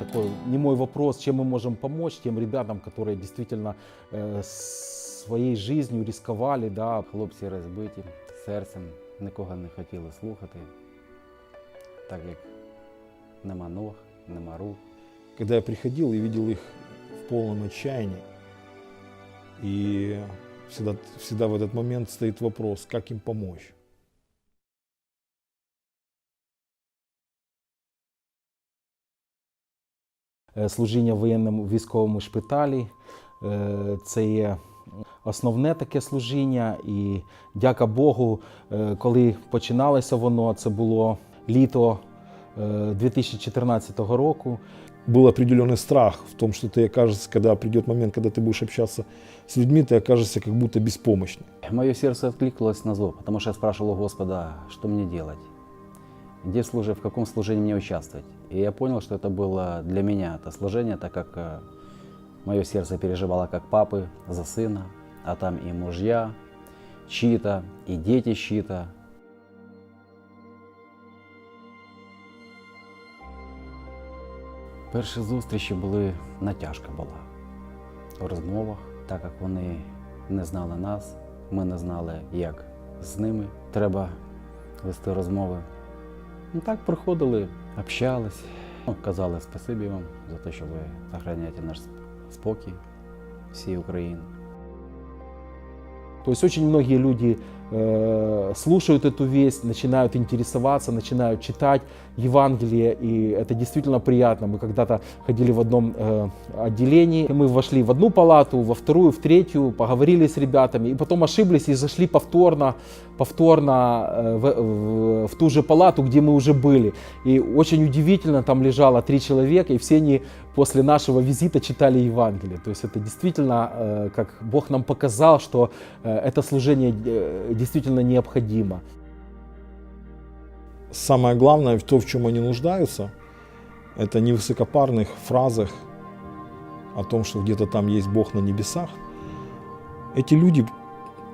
такой не мой вопрос, чем мы можем помочь тем ребятам, которые действительно э, своей жизнью рисковали, да, Хлопці розбиті серцем, нікого не хотіли слухати, так як нема ног, нема рук. Когда я приходил и видел их в полном отчаянии, и всегда, всегда в этот момент стоит вопрос, как им помочь. служіння в воєнному військовому шпиталі. Е, Це є основне таке служіння, і дяка Богу, е, коли починалося воно, це було літо е, 2014 року. Был определенный страх в том, что ты окажешься, когда придет момент, когда ты будешь общаться с людьми, ты окажешься как будто беспомощным. Мое сердце откликнулось на зов, потому что я спрашивал у Господа, что мне делать, где служить, в каком служении мне участвовать. И я понял, что это было для меня это служение, так как э, мое сердце переживало как папы за сына, а там и мужья чьи-то, и дети чьи-то. Перші зустрічі були натяжка була у розмовах, так як вони не знали нас, ми не знали, як з ними треба вести розмови. Ну так приходили, общались, ну, казали спасибі вам за те, що ви охороняєте наш спокій всій України. То есть очень многие люди слушают эту весть, начинают интересоваться, начинают читать Евангелие, и это действительно приятно. Мы когда-то ходили в одном э, отделении, мы вошли в одну палату, во вторую, в третью, поговорили с ребятами, и потом ошиблись и зашли повторно, повторно э, в, в- в ту же палату, где мы уже были. И очень удивительно, там лежало три человека, и все они после нашего визита читали Евангелие. То есть это действительно, э, как Бог нам показал, что э, это служение э, действительно необходимо. Самое главное, то, в чем они нуждаются, это не в высокопарных фразах о том, что где-то там есть Бог на небесах. Эти люди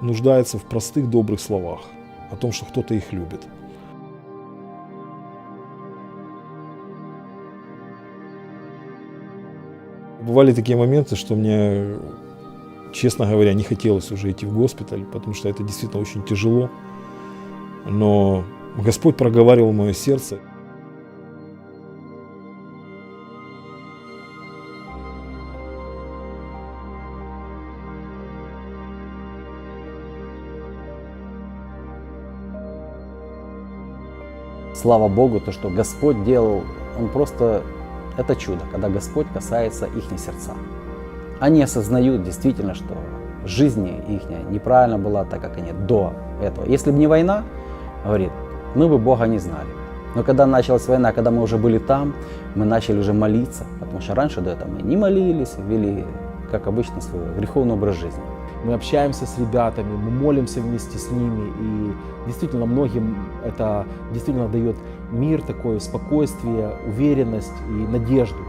нуждаются в простых добрых словах о том, что кто-то их любит. Бывали такие моменты, что мне, честно говоря, не хотелось уже идти в госпиталь, потому что это действительно очень тяжело. Но Господь проговаривал мое сердце. Слава Богу, то, что Господь делал, Он просто, это чудо, когда Господь касается их сердца. Они осознают действительно, что жизнь их неправильно была, так как они до этого. Если бы не война, говорит, мы бы Бога не знали. Но когда началась война, когда мы уже были там, мы начали уже молиться, потому что раньше до этого мы не молились, вели, как обычно, свой греховный образ жизни. Мы общаемся с ребятами, мы молимся вместе с ними, и действительно многим это действительно дает мир такой, спокойствие, уверенность и надежду.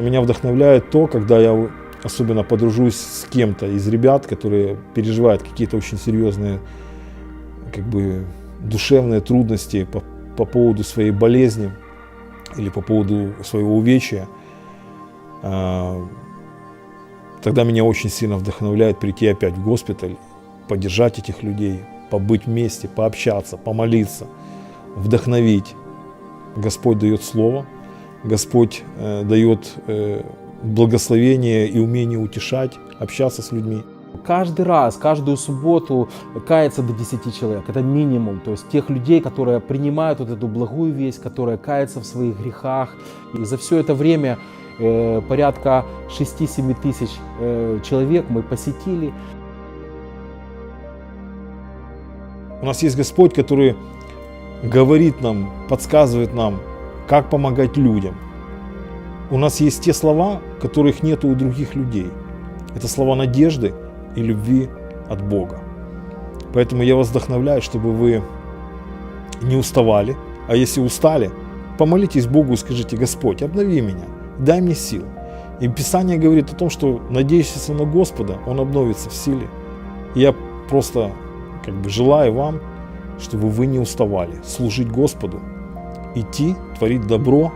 Меня вдохновляет то, когда я особенно подружусь с кем-то из ребят, которые переживают какие-то очень серьезные как бы, душевные трудности по, по поводу своей болезни или по поводу своего увечья. А, Тогда меня очень сильно вдохновляет прийти опять в госпиталь, поддержать этих людей, побыть вместе, пообщаться, помолиться, вдохновить. Господь дает слово, Господь э, дает э, благословение и умение утешать, общаться с людьми. Каждый раз, каждую субботу кается до 10 человек. Это минимум. То есть тех людей, которые принимают вот эту благую весть, которые каются в своих грехах. И за все это время э, порядка 6-7 тысяч э, человек мы посетили. У нас есть Господь, который говорит нам, подсказывает нам, как помогать людям. У нас есть те слова, которых нет у других людей. Это слова надежды и любви от Бога. Поэтому я вас вдохновляю, чтобы вы не уставали, а если устали, помолитесь Богу и скажите, Господь, обнови меня, дай мне сил. И Писание говорит о том, что надеющийся на Господа, он обновится в силе. И я просто как бы желаю вам, чтобы вы не уставали служить Господу, идти, творить добро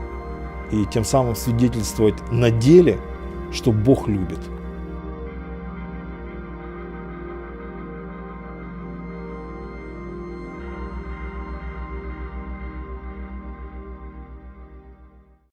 и тем самым свидетельствовать на деле, что Бог любит.